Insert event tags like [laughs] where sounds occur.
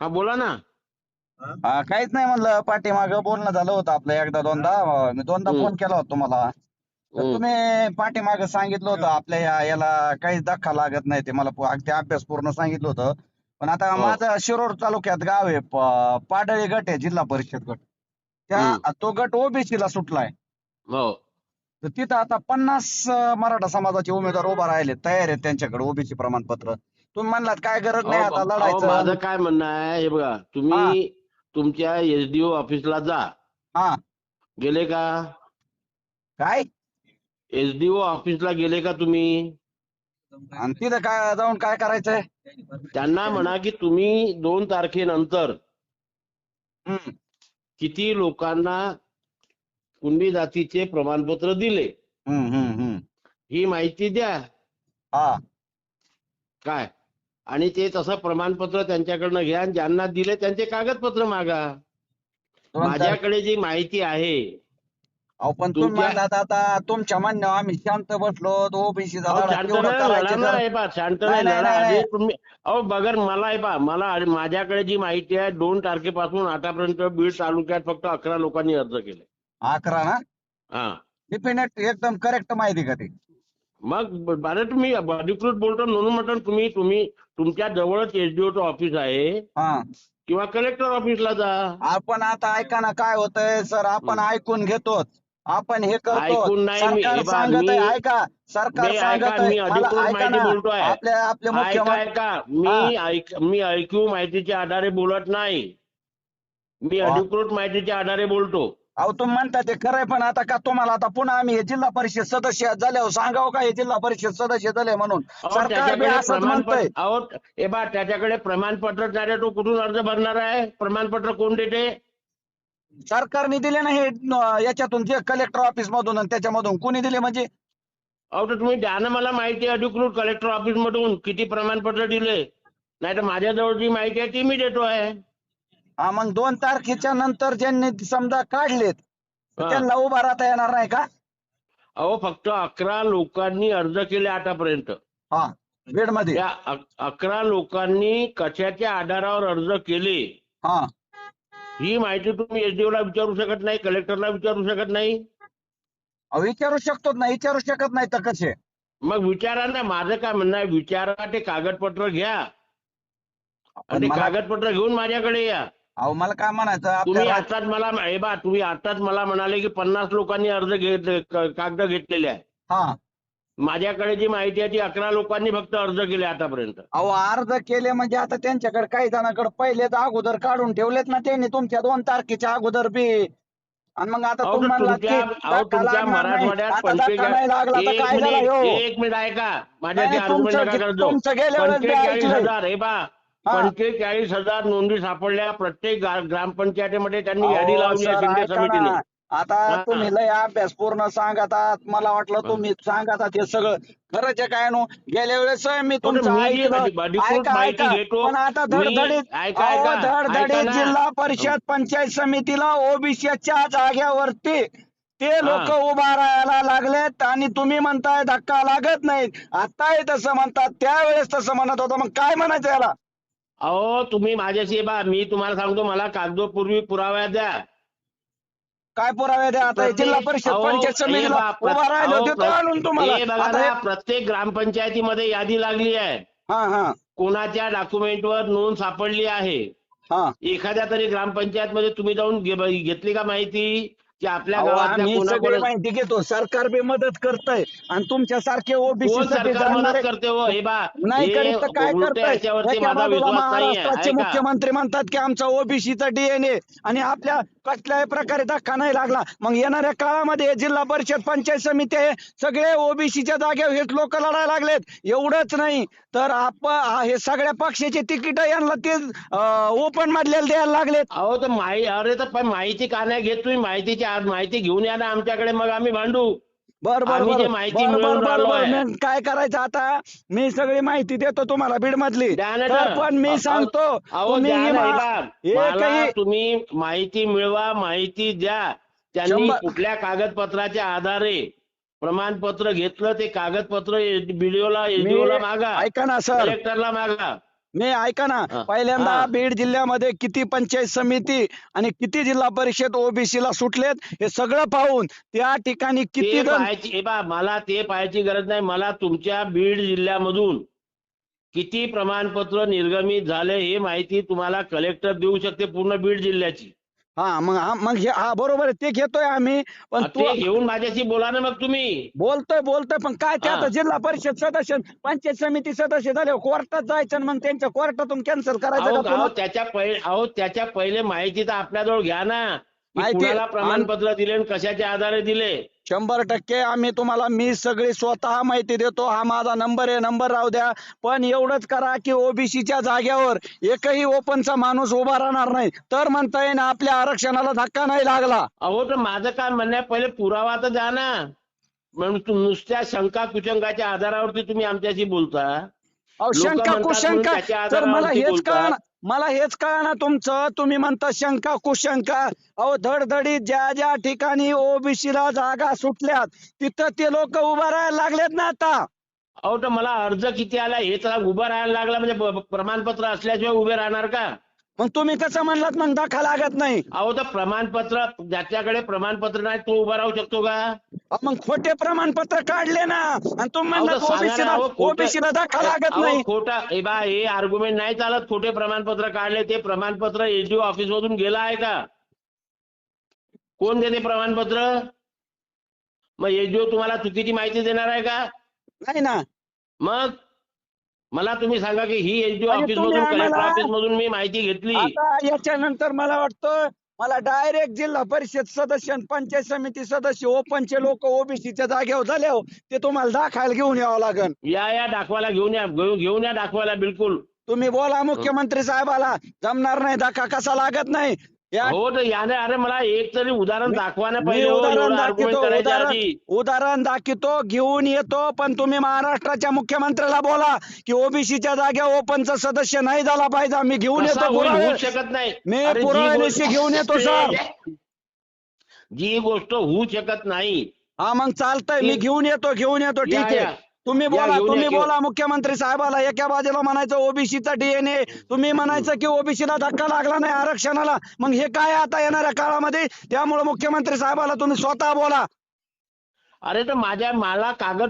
हा बोला ना. हा, काहीच नाही म्हणलं पाठीमाग बोलणं झालं होतं आपलं एकदा दोनदा. अं, मी दोनदा हम्म. फोन केला होता तुम्हाला. तर हम्म. तुम्ही पाठीमाग सांगितलं होतं आपल्या या- याला काहीच धक्का लागत नाही ते. मला पु- अगदी अभ्यास पूर्ण सांगितलं होतं. पण आता हो. माझं शिरोर तालुक्यात गाव आहे प- पाडळी गट आहे जिल्हा परिषद गट. त्या तो गट ओबीसीला सुटलाय. हो. तर तिथं आता पन्नास अं, मराठा समाजाचे उमेदवार उभा राहिले तयार आहेत त्यांच्याकडे ओबीसी प्रमाणपत्र. तुम्ही म्हणलात काय गरज नाही आता अहो, माझं लढायचं काय म्हणणं आहे हे बघा तुम्ही तुमच्या एसडीओ ऑफिसला जा. हा. गेले का? काय? एसडीओ ऑफिसला गेले का तुम्ही? आणि तिथं काय जाऊन काय करायचंय? त्यांना म्हणा की तुम्ही दोन तारखेनंतर हम्म. किती लोकांना कुणबी जातीचे प्रमाणपत्र दिले? हम्म हम्म हम्म. ही माहिती द्या. हा. काय? आणि ते तसं प्रमाणपत्र त्यांच्याकडनं घ्या आणि ज्यांना दिले त्यांचे कागदपत्र मागा. माझ्याकडे जी माहिती आहे अहो पण तुमच्या- म्हणलात आता तुमच्या म्हणण्यावर आम्ही शांत बसलो ओबीसी शांत नाही. तुम्ही अहो बगर मला हे पहा मला माझ्याकडे जी माहिती आहे दोन तारखेपासून आतापर्यंत बीड तालुक्यात फक्त अकरा लोकांनी अर्ज केले. अकरा ना हा. डिफिनेट एकदम करेक्ट माहिती का ती? मग बरं तुम्ही अधिकृत बोलतो म्हणून म्हटलं तुम्ही तुम्ही तुमच्या जवळच एसडीओचं ऑफिस आहे. हा. किंवा कलेक्टर ऑफिसला जा. आपण आता ऐका ना काय होतंय सर आपण ऐकून घेतोच आपण हे करतो ऐकून नाही मी- सरकार हे पहा, सांगत आहे मी- ऐका सरकार मी सांगत ऐका, मी आहे अधिकृत ऐका माहिती ना बोलतोय. आपल्या आपले ऐका मुख्यमंत्री ऐका मी ऐक मी ऐकू माहितीच्या आधारे बोलत नाही. मी. अधिकृत माहितीच्या आधारे बोलतो. अहो तुम्ही म्हणता ते खरंय पण आता का तुम्हाला आता पुन्हा आम्ही हे जिल्हा परिषद सदस्य झाल्यावर सांगावं का हे जिल्हा परिषद सदस्य झाले म्हणून? अहो, सरकार बी त्याच्याकडे असंच म्हणतंय. प्रमाणपत्र अहो हे बा त्याच्याकडे प्रमाणपत्र नाही तो कुठून अर्ज भरणार आहे? प्रमाणपत्र कोण देते? सरकारने दिले ना हे न- याच्यातून जे कलेक्टर ऑफिस मधून आणि त्याच्यामधून. कोणी दिले म्हणजे? अहो तर तुम्ही द्या ना मला माहिती अधिकृत कलेक्टर ऑफिस मधून किती प्रमाणपत्र दिले. नाही तर माझ्याजवळ जी माहिती आहे ती मी देतो आहे. हा मग दोन तारखेच्या नंतर ज्यांनी समजा काढलेत तर हा. त्यांना उभा राहता येणार नाही का? अहो फक्त अकरा लोकांनी अर्ज केले आतापर्यंत. हा बीडमध्ये त्या अक- अकरा लोकांनी कशाच्या आधारावर अर्ज केले? हा. ही माहिती तुम्ही एसडीओ ला विचारू शकत नाही कलेक्टरला विचारू शकत नाही? अहो, विचारू शकतो ना विचारू शकत नाही तर कसे? मग विचारा ना माझं काय म्हणणं आहे विचारा ते कागदपत्र घ्या. आणि पण ते मला कागदपत्र घेऊन माझ्याकडे या. अहो मला काय म्हणायचं तुम्ही आपल्या आताच मला हे बा तुम्ही आताच मला म्हणाले की पन्नास लोकांनी अर्ज घेत क- कागद घेतलेले आहे हा माझ्याकडे जी माहिती आहे ती अकरा लोकांनी फक्त अर्ज केले आतापर्यंत अहो अर्ज केले म्हणजे आता त्यांच्याकडे काही जणांकडे पहिलेच अगोदर काढून ठेवलेत ना त्यांनी तुमच्या दोन तारखेच्या अगोदर बी आणि मग आता अहो, तुम्ही तर म्हणलात की तुमच्या अहो, धक्का तुमच्या लागणार नाही. मराठवाड्यात आता धक्का नाही लागला तर एक काय झालं मिनिट ह्यो? एक मिनिट ऐका माझ्या नाही, तुमचं नका गे- करतो तुमचं गेल्या वेळेस बी पंचेचाळीस ऐकलंय. हजार हे बा हा. पंचेचाळीस हजार नोंदी सापडल्या प्रत्येक ग्रामपंचायतीमध्ये त्यांनी यादी लावली आहे शिंदे समितीने. आता. तुम्ही लय अभ्यास पूर्ण सांगतात मला वाटलं तुम्ही सांगतात हे सगळं. खरंच आहे काय नो गेल्या वेळेस मी तुमचं पण आता धडधडीत. जिल्हा परिषद पंचायत समितीला ओबीसीच्या जाग्यावरती ते लोक उभा राहायला लागलेत आणि तुम्ही म्हणताय धक्का लागत नाही. आताही तसं म्हणतात. त्यावेळेस तसं म्हणत होतं. मग काय म्हणायचं याला? अहो तुम्ही माझ्याशी बा. मी तुम्हाला सांगतो मला कागदोपूर्वी पुराव्या द्या. काय पुरावे द्या? आता हे जिल्हा परिषद अहो, पंचायत हे समितीला बा, प्र- उभा राहिलो अहो, देतो प्र- आणून तुम्हाला. हे बघा आता ना हे- प्रत्येक ग्रामपंचायतीमध्ये यादी लागली आहे. हा हा. कोणाच्या डॉक्युमेंटवर नोंद सापडली आहे? हा. एखाद्या तरी ग्रामपंचायत मध्ये तुम्ही जाऊन घे- घेतली का माहिती? की आपल्या अहो, गावातल्या आम्ही सगळी कोणाकोणा माहिती घेतो. सरकार बी मदत करतय आणि तुमच्या सारखे ओबीसी सरकार मदत करते हो? हे बा नाही हे करीत तर काय उलटे करताय? याच्यावरती एका माझा विश्वास नाही महाराष्ट्राचे आहे ऐका. मुख्यमंत्री म्हणतात की आमचा ओबीसीचा डीएनए आणि आपल्या कसल्याही प्रकारे धक्का नाही लागला. मग येणाऱ्या काळामध्ये जिल्हा परिषद पंचायत समिती आहे. सगळे ओबीसीच्या जागेवर हेच लोक लढायला लागलेत. एवढंच नाही. तर आप हे सगळ्या पक्षाचे तिकीट यांना ते ओपन मधल्याला द्यायला लागलेत. अहो तर माहिती अरे तर माहिती का नाही घेत तुम्ही? माहितीची आज माहिती घेऊन या ना आमच्याकडे. मग आम्ही भांडू. बर बर आम्ही बर. जे माहिती बर बर मिळवून बर राहिलो बर. आहे. मी काय करायचं आता? मी सगळी माहिती देतो तुम्हाला बीड मधली. पण मी अहो, सांगतो अहो तुम्ही द्या ना मा- हे बा. मला काही तुम्ही माहिती मिळवा माहिती द्या. त्यांनी शंभर- कुठल्या कागदपत्राच्या आधारे प्रमाणपत्र घेतलं ते कागदपत्र बीडीओला ला मागा. ऐका ना सर. कलेक्टरला मागा. मी ऐका ना हा. पहिल्यांदा हा. बीड जिल्ह्यामध्ये किती पंचायत समिती आणि किती जिल्हा परिषद ओबीसी ला सुटलेत हे सगळं पाहून त्या ठिकाणी किती ते जण पाहायची हे पहा, मला ते पाहायची गरज नाही मला तुमच्या बीड जिल्ह्यामधून किती प्रमाणपत्र निर्गमित झाले हे माहिती तुम्हाला कलेक्टर देऊ शकते पूर्ण बीड जिल्ह्याची हा मग हा मग हे हा बरोबर आहे ते घेतोय आम्ही पण तू ते घेऊन माझ्याशी बोला ना मग तुम्ही बोलतोय बोलतोय पण काय ते आता. जिल्हा परिषद सदस्य पंचायत समिती सदस्य झाले कोर्टात जायचं आणि मग त्यांच्या कोर्टातून कॅन्सल करायचं अहो का अहो, पुन्हा? त्याच्या पहिले अहो त्याच्या पहिले माहिती तर आपल्याजवळ घ्या ना की माहिती- कुणाला प्रमाणपत्र दिले आणि कशाच्या आधारे दिले? शंभर टक्के आम्ही तुम्हाला मी सगळी स्वतः माहिती देतो. हा माझा नंबर आहे नंबर राहू द्या. पण एवढंच करा की ओबीसीच्या जागेवर एकही ओपनचा माणूस उभा राहणार नाही. तर म्हणता येईल आपल्या आरक्षणाला धक्का नाही लागला. अहो तर माझं काय म्हणणं आहे पहिले पुरावा तर द्या ना. म्हणून तु- नुसत्या शंका कुशंकाच्या आधारावरती तुम्ही आमच्याशी बोलता. अहो लोकं शंका म्हणतात म्हणून कुशंका त्याच्या तर मला हेच बोलतात. कळणार मला हेच कळणार तुमचं. तुम्ही म्हणता शंका कुशंका. अहो धडधडीत ज्या ज्या ठिकाणी ओबीसी ला जागा सुटल्यात तिथं ते लोक उभा राहायला लागलेत ना आता. अहो तर मला अर्ज किती आला? हे तर उभं राहायला लागला. म्हणजे ब- प्रमाणपत्र असल्याशिवाय उभे राहणार का? मग तुम्ही कसं म्हणलात मग दाखा लागत नाही? अहो तर प्रमाणपत्र ज्याच्याकडे प्रमाणपत्र नाही तो उभा राहू शकतो का? अहो, मग खोटे प्रमाणपत्र काढले ना. आणि तुम्ही अहो, तर म्हणलात सांगा ना, ओबीसीला अहो, खोटं- ओबीसीला दाखा लागत अहो, नाही. खोटा हे बा हे आर्ग्युमेंट नाही चालत. खोटे प्रमाणपत्र काढले ते प्रमाणपत्र एसडीओ ऑफिस मधून गेलं आहे का? कोण देते प्रमाणपत्र? मग एसडीओ तुम्हाला चुकीची माहिती देणार आहे का? नाही ना. मग? मला तुम्ही सांगा की ही एसडीओ म्हणजे ऑफिस तुम्ही मधून कलेक्टर ऑफिस मधून मी माहिती घेतली. आता याच्यानंतर मला वाटतं मला डायरेक्ट जिल्हा परिषद सदस्य आणि पंचायत समिती सदस्य ओपनचे लोक ओबीसीच्या जागेवर झाले हो ते तुम्हाला दाखायला घेऊन यावं लागेल या या दाखवायला घेऊन या घेऊन घेऊन या दाखवायला बिलकुल. तुम्ही बोला मुख्यमंत्री साहेबाला जमणार नाही धक्का कसा लागत नाही. हो तर याने अरे मला एक तरी उदाहरण दाखवा ना मी पहिले हो, उदाहरण एवढं argument दाखवतो करायच्या उदाहरण आधी. उदाहरण दाखवतो घेऊन येतो पण तुम्ही महाराष्ट्राच्या मुख्यमंत्र्याला बोला की ओबीसीच्या जागेवर ओपनचा सदस्य नाही झाला पाहिजे मी घेऊन येतो होईल पुरावे. होऊच शकत नाही. मी अरे जी पुराव्यानिशी गोष्ट- घेऊन येतो सर. [laughs] जी गोष्ट होऊ शकत नाही. हा मग चालतंय. मी घेऊन येतो घेऊन येतो. या, ठीक आहे. या. तुम्ही बोला तुम्ही. बोला मुख्यमंत्री साहेबाला एका बाजूला म्हणायचं ओबीसीचा डीएनए तुम्ही म्हणायचं की ओबीसीला धक्का लागला नाही आरक्षणाला मग हे काय आता येणाऱ्या काळामध्ये त्यामुळे मुख्यमंत्री साहेबाला तुम्ही स्वतः बोला अरे तर माझ्या मला कागद